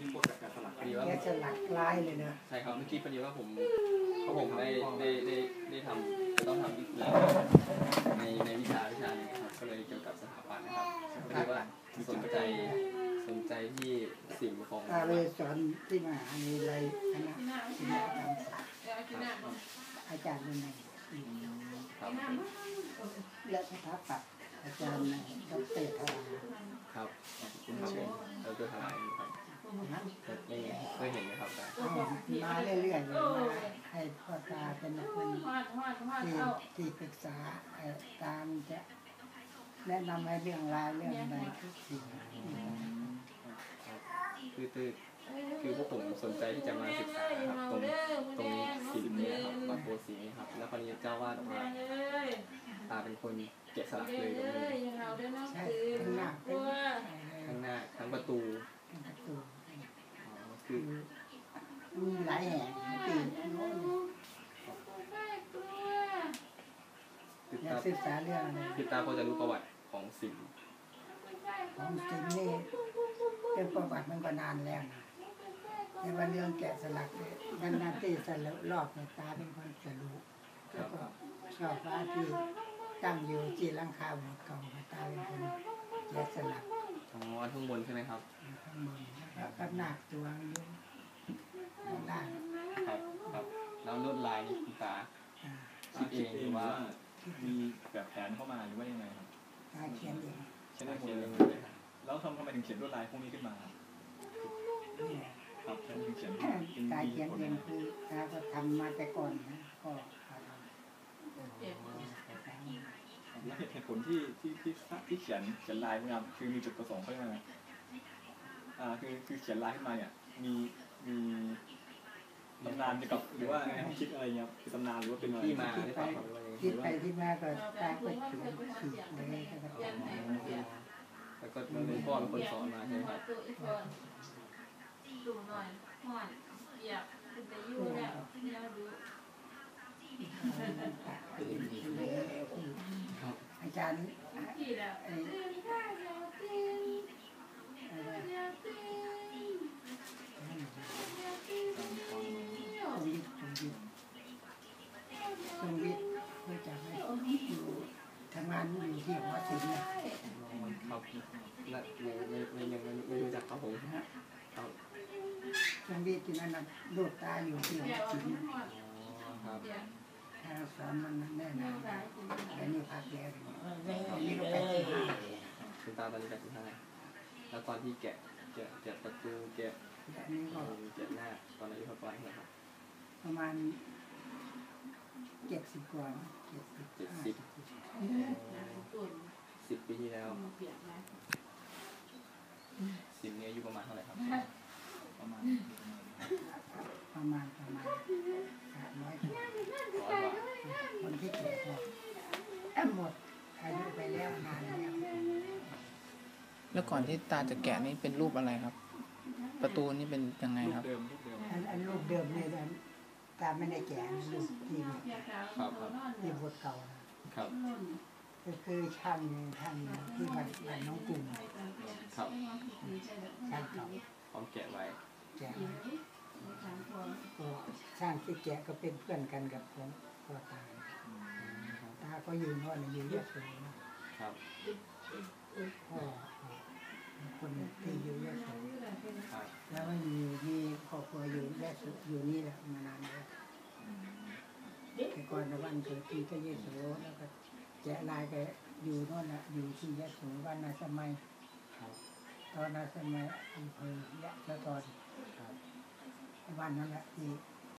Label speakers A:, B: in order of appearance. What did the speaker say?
A: ที่พวกแกะสลัก
B: พอดีว่า
C: แกะสลักลายเลยนะ
B: ใช่ครับเมื่อกี้พอดีว่าผมเพราะผมได้ได้ได้ได้ทำจะต้องทำวิธีในในวิชาวิชาหนึงครับก็เลยเกี่ยวกับสถาปัตย์นะครับพอดีว่าสนใจสนใจที่สิ่งของ
C: ตาเลยสอนที่มหาวิทยาลัยคณะศิลปกรรมศาสตร์อาจารย์เป็นไง
B: ครับ
C: และสถาปัตย์อาจารย์ดรธารา
B: ครับคุณครับผมเราจะทำอะไรครับ
C: นะ
B: ไม่ เคยเห็นไหมครับแต่
C: เอามาเรื่อยๆเลยมาให้พ่อตาเป็นคนที่ที่ปรึกษาเอ่อตามจะแนะนำให้เรื่องราวเรื่องอะไรทุกสิ่ง
B: คือคือคือพวกผมสนใจที่จะมาศึกษาครับตรงตรงนี้สิ่งนี้ครับวัดโบสีนี้ครับ แล้วคราวนี้เจ้าวาดบอกว่าตาเป็นคนแกะสลักเลยตรงนี้
C: ใช่ข้างหน้าเป็น
B: ข้างหน้าทั้งประตู
C: เป็นประตู
B: อ๋อคือ
C: มีหลายแห่งที่โน้น
B: คือ
C: อยา
B: ตาก
C: ศึกษาเรื่องอะไร
B: คือตาพอจะรู้ประวัติของสิ่ง
C: ของจริงนี่เป็นประวัติมันก็นานแล้วนะในวันเรื่องแกะสลักเนี่ยมันนาที่สลักรอบเนี่ยตาเป็นคนสรุปแล้วก็ชอบฟ้าที่ตั้งอยู่ที่หลังคาโบสถ์เก่าตาเป็นคนแกะสลัก
B: อ๋ออันข้างบนใช่ไหมครับ
C: ข้างบนแล้วก็หนักตัวอยู่ข้างล่าง
B: ครับครับแล้วลวดลายนี่คุณตา
C: อ่า
B: คิดเองหรือว่า
A: มีแบบแผนเข้ามาหรือว่ายังไงครับ
C: ตาเขียนเอง
A: ใช่ไหม
B: เขียนเอง
A: ห
B: เลยครับ
A: แล้วทำทำไมถึงเขียนลวดลายพวกนี้ขึ้นมาครับ
C: นี่แหละ
A: ครับทำไมถึงเขียน
C: ตาเขียนเองคือตาก็ทำมาแต่ก่อนนะก็เอาทำ
A: แล้วเหตุผลที่ที่ที่ที่เขียนเขียนลายพวกนี้ครับคือมีจุดประสงค์เขายังไงอ่าคือคือเขียนลายขึ้นมาเนี่ยมีมี ตำนานเกี่ยวกับหรือว่าแนวคิดอะไรเงี้ยคือตำนานหรือว่าเป็นอะไร
B: ที่มาหรือเปล่าคิ
C: ดไปที่มาก็ตาก็เขียนขีดเลยก็ได้
B: แล้วก็มันเป็นพ่อเป็นคนสอนมาใช่ไหมครับ
D: ดูหน่อยห่อนเปียกคุณไปอยู่แล้วเดี๋ยดู
C: อาจารย์
D: ที่แล้ว
C: ไอ้
D: วเดี๋ยวตื่น
C: อะไร
D: เดี๋ยวตื่นเดี๋ยวตื่น
C: ตรงวิทย์ตรงวิทย์ตรงวิทย์เพื่อจะให้อยู่ทำงานอยู่ที่หัวศิลป์นะครับ
B: น่ะไม่ไม่ไม่ยังไม่ไม่รู้จักครับผมครับ
C: ตรงวิทย์ที่นั่นนะลูกตาอยู่ที่หั
D: เดี๋
C: ว
D: ยว
C: ศิลป์
D: ห่อน
B: ครับ
D: เดี๋ยว
C: ถ้าสอนมันแน่น
D: เดี๋
C: อ
D: ยวนสายกิน
C: แต่นี่พักแล้วอันนี้ก็ไปที่ห้า
B: คุณตาตอนนี้แปดสิบห้าแล้วตอนที่แกะแกะแกะประตูแกะ
C: อันนี้ก็
B: แกะหน้าตอนอายุเท่าไหร่ครับ
C: ประมาณเจ็ดสิบกว่าเจ็ดสิบ
B: เจ็ดสิบ
D: ตุ่น
B: สิบปีที่แล้ว
D: เปียกนะ
B: สิบนี้อายุประมาณเท่าไหร่ครับ
A: ประมาณ
C: ประมาณประมาณสามร้อยกว่า
B: ร้อยกว่า
C: คนที่เก็บหมดหมดอายุไปแล้วนานแล้ว
E: แล้วก่อนที่ตาจะแกะนี่เป็นรูปอะไรครับ ประตูนี่เป็นยังไง
A: รู
E: ค
A: ป
E: รับ
A: เดิมรูปเดิม
C: อันอันรูปเดิมเนี่ยนะ ตาไม่ได้แก่นะรูปที่
D: เปียกขาวเขานอน
C: ที่บทเก่าครับก็คือช่างเนี่ยช่างที่วัดบ้านน้องกรุง
B: ครับ
C: ช่างเก่า
B: พร้อมแกะไว้
C: แกะก็ช่างที่แกะก็เป็นเพื่อนกันกับของพ่อตาตาก็อยู่โน่นอยู่ยอะโสนะครับพ่อคนที่อยู่ยอะโส
B: ครับ
C: แล้วก็มีมี ครอบครัวอยู่ยะโสอยู่นี่แหละมานานแล้วแต่ก่อนนะวันเกิดที่ก็ยะโสแล้วก็แกะลายก็อยู่โน่นนะอยู่ที่ยะโสวันนาสมัย
B: ครับ
C: ตอนนาสมัยอำเภอยะโสธร
B: ครับ
C: วันนั้นแหละที่